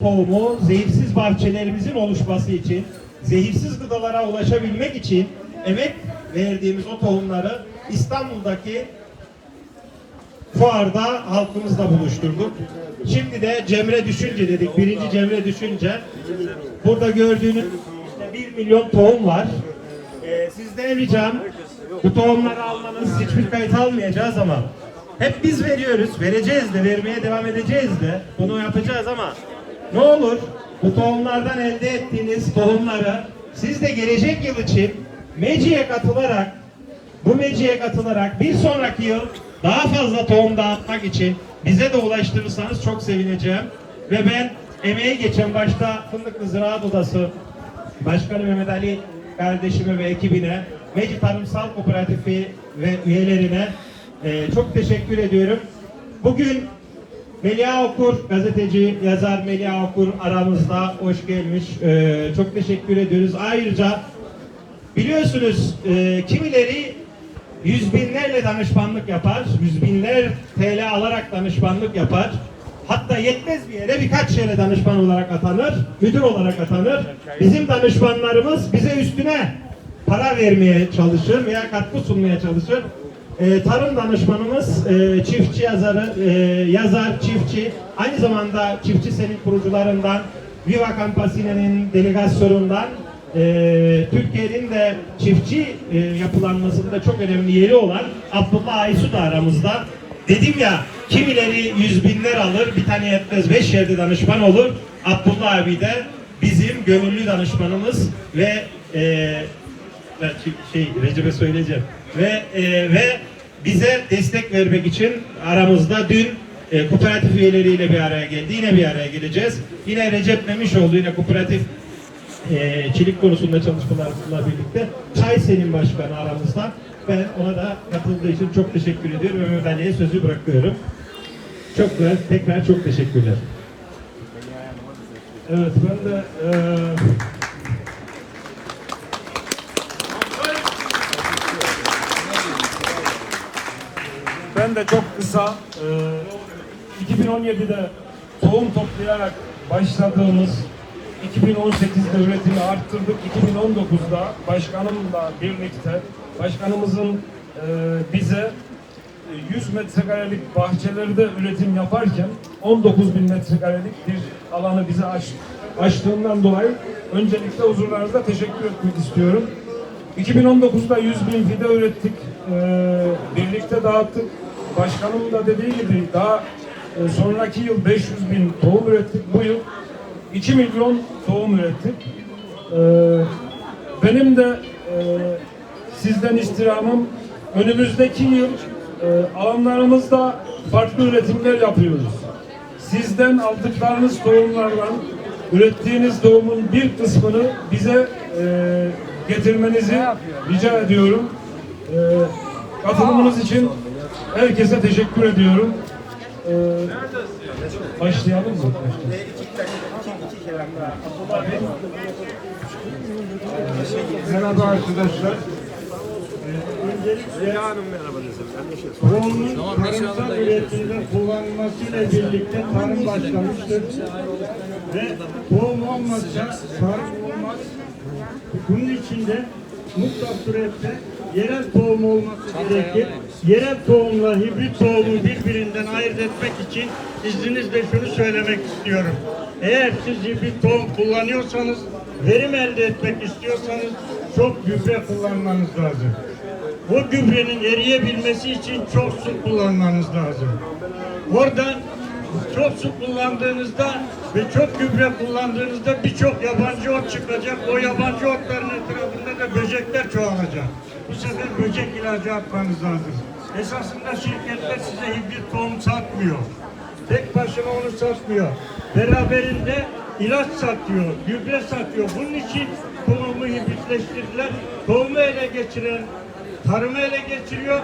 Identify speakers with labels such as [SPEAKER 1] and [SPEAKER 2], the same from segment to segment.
[SPEAKER 1] tohumu zehirsiz bahçelerimizin oluşması için, zehirsiz gıdalara ulaşabilmek için emek verdiğimiz o tohumları İstanbul'daki fuarda halkımızla buluşturduk. Şimdi de Cemre Düşünce dedik. Birinci Cemre Düşünce. Burada gördüğünüz işte 1 milyon tohum var. Ee, sizden ricam bu tohumları almanız hiçbir kayıt almayacağız ama hep biz veriyoruz. Vereceğiz de, vermeye devam edeceğiz de. Bunu yapacağız ama ne olur bu tohumlardan elde ettiğiniz tohumları siz de gelecek yıl için Meci'ye katılarak bu meciye katılarak bir sonraki yıl daha fazla tohum dağıtmak için bize de ulaştırırsanız çok sevineceğim. Ve ben emeği geçen başta Fındıklı Ziraat Odası Başkanı Mehmet Ali kardeşime ve ekibine, Meci Tarımsal Kooperatifi ve üyelerine e, çok teşekkür ediyorum. Bugün Melia Okur, gazeteci, yazar Melia Okur aramızda hoş gelmiş. E, çok teşekkür ediyoruz. Ayrıca Biliyorsunuz e, kimileri yüz binlerle danışmanlık yapar, yüz binler TL alarak danışmanlık yapar. Hatta yetmez bir yere birkaç yere danışman olarak atanır, müdür olarak atanır. Bizim danışmanlarımız bize üstüne para vermeye çalışır veya katkı sunmaya çalışır. E, tarım danışmanımız e, çiftçi yazarı, e, yazar, çiftçi, aynı zamanda çiftçi senin kurucularından, Viva Campesine'nin delegasyonundan e, Türkiye'nin de çiftçi e, yapılanmasında çok önemli yeri olan Abdullah Aysu da aramızda. Dedim ya kimileri yüz binler alır bir tane yetmez beş yerde danışman olur. Abdullah abi de bizim gönüllü danışmanımız ve e, şey Recep'e söyleyeceğim ve e, ve bize destek vermek için aramızda dün e, kooperatif üyeleriyle bir araya geldi. Yine bir araya geleceğiz. Yine Recep Memişoğlu yine kooperatif e, çelik konusunda çalışmalarla birlikte Çay Senin Başkanı aramızda. Ben ona da katıldığı için çok teşekkür ediyorum Mehmet Ali'ye sözü bırakıyorum. Çok güzel. Tekrar çok teşekkürler.
[SPEAKER 2] Evet ben de e, ben de çok kısa eee 2017'de tohum toplayarak başladığımız 2018'de üretimi arttırdık. 2019'da başkanımla birlikte başkanımızın eee, bize 100 metrekarelik bahçelerde üretim yaparken 19 bin metrekarelik bir alanı bize aç, açtığından dolayı öncelikle huzurlarınızda teşekkür etmek istiyorum. 2019'da 100 bin fide ürettik, ee, birlikte dağıttık. Başkanım da dediği gibi daha e, sonraki yıl 500 bin tohum ürettik. Bu yıl 2 milyon tohum ürettik. Ee, benim de e, sizden istirhamım önümüzdeki yıl e, alanlarımızda farklı üretimler yapıyoruz. Sizden aldıklarınız tohumlardan ürettiğiniz tohumun bir kısmını bize e, getirmenizi rica ediyorum. E, katılımınız için herkese teşekkür ediyorum. E, başlayalım mı?
[SPEAKER 3] Merhaba arkadaşlar. Tohumun tarımsal üretimde kullanılmasıyla birlikte tarım başlamıştır. Ve tohum olmazsa tarım olmaz. Bunun için de mutlak surette yerel tohum olması gerekir. Yerel tohumla hibrit tohumu birbirinden ayırt etmek için izninizle şunu söylemek istiyorum. Eğer siz hibrit tohum kullanıyorsanız, verim elde etmek istiyorsanız çok gübre kullanmanız lazım. Bu gübrenin eriyebilmesi için çok su kullanmanız lazım. Oradan çok su kullandığınızda ve çok gübre kullandığınızda birçok yabancı ot çıkacak. O yabancı otların Bu sefer böcek ilacı atmanız lazım. Esasında şirketler size hibrit tohum satmıyor. Tek başına onu satmıyor. Beraberinde ilaç satıyor, gübre satıyor. Bunun için tohumu hibritleştirdiler. Tohumu ele geçiren tarımı ele geçiriyor.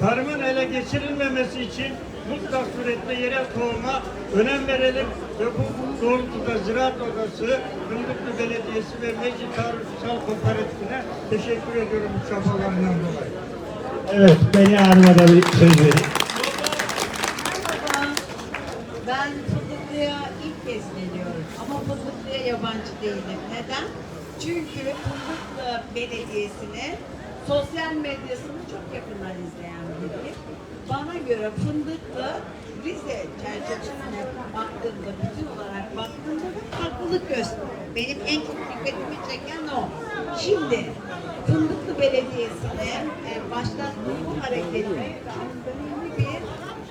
[SPEAKER 3] Tarımın ele geçirilmemesi için mutlak suretle yerel tohuma önem verelim ve bu doğrultuda Ziraat Odası, Fındıklı Belediyesi ve Meci Tarımsal Kooperatifine teşekkür ediyorum bu çabalarından dolayı.
[SPEAKER 1] Evet, Melia Hanım'a da bir söz vereyim.
[SPEAKER 4] Merhaba. Ben Fındıklı'ya ilk kez geliyorum. Ama Fındıklı'ya yabancı değilim. Neden? Çünkü Fındıklı Belediyesi'ni sosyal medyasını çok yakından izleyen biriyim. Göre Fındıklı Rize çerçevesine baktığımda, bütün olarak baktığımda da farklılık gösteriyor. Benim en çok dikkatimi çeken o. Şimdi Fındıklı Belediyesi'ne e, başlattığı bu hareketi önemli bir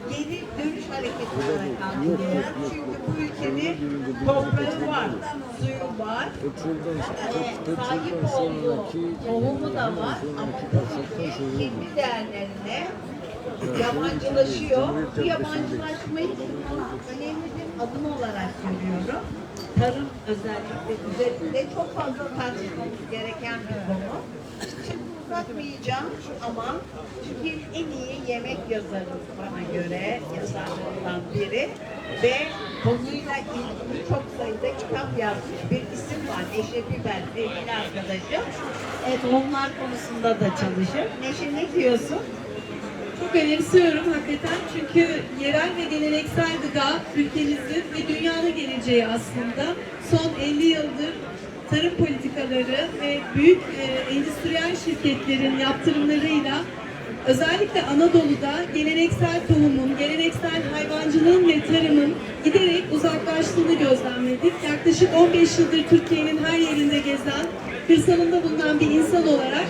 [SPEAKER 4] geri dönüş hareketi olarak algılıyorum. Çünkü bu ülkenin toprağı var, suyu var, e, sahip olduğu tohumu da var ama bu ülke kendi değerlerine yabancılaşıyor. Bu yabancılaşmayı önemli bir adım olarak görüyorum. Tarım özellikle üzerinde çok fazla tartışmamız gereken bir konu. Şimdi uzatmayacağım ama Türkiye'nin en iyi yemek yazarı bana göre yazarlarından biri ve konuyla ilgili çok sayıda kitap yazmış bir isim var. Neşe Biber sevgili arkadaşım. Evet onlar konusunda da çalışır. Neşe ne diyorsun?
[SPEAKER 5] Çok önemsiyorum hakikaten çünkü yerel ve geleneksel gıda ülkemizin ve dünyada geleceği aslında. Son 50 yıldır tarım politikaları ve büyük e, endüstriyel şirketlerin yaptırımlarıyla özellikle Anadolu'da geleneksel tohumun, geleneksel hayvancılığın ve tarımın giderek uzaklaştığını gözlemledik. Yaklaşık 15 yıldır Türkiye'nin her yerinde gezen, kırsalında bulunan bir insan olarak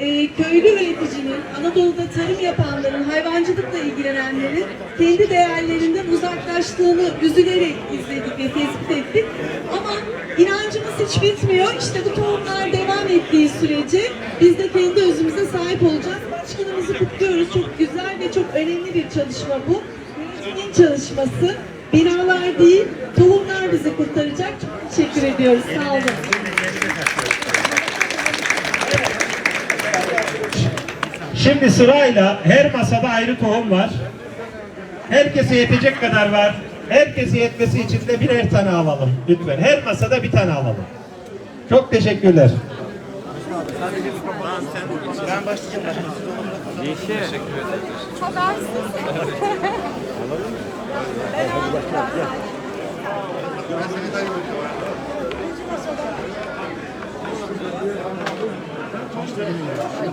[SPEAKER 5] e, köylü üreticinin, Anadolu'da tarım yapanların, hayvancılıkla ilgilenenlerin kendi değerlerinden uzaklaştığını üzülerek izledik ve tespit ettik. Ama inancımız hiç bitmiyor. İşte bu tohumlar devam ettiği sürece biz de kendi özümüze sahip olacağız. Başkanımızı kutluyoruz. Çok güzel ve çok önemli bir çalışma bu. Yönetimin çalışması. Binalar değil, tohumlar bizi kurtaracak. Çok teşekkür ediyoruz. Sağ olun.
[SPEAKER 1] Şimdi sırayla her masada ayrı tohum var. Herkese yetecek kadar var. Herkese yetmesi için de birer tane alalım lütfen. Her masada bir tane alalım. Çok teşekkürler.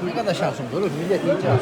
[SPEAKER 6] Ne kadar şansım olur. Millet iyice alır.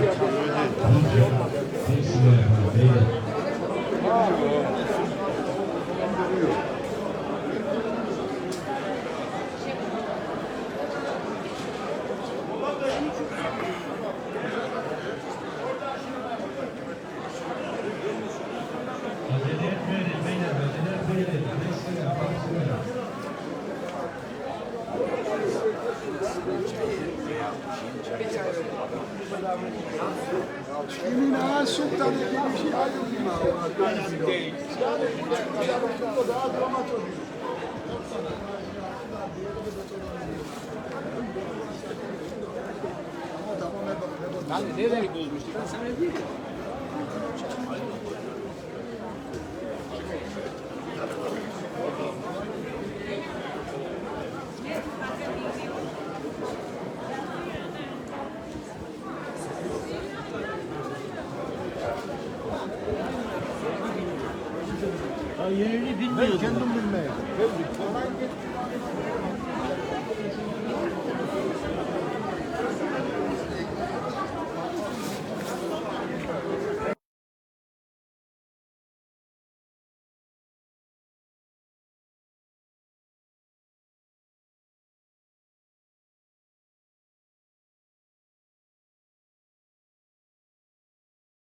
[SPEAKER 7] Kimin ağır sultanı gibi bir şey ayrılmıyor. Yani buraya kadar oturdu daha dramat oluyor.
[SPEAKER 6] Ben de nereye bozmuştu? Ben sana Yerini bilmiyorum.
[SPEAKER 7] Ben kendim bilmeyeyim.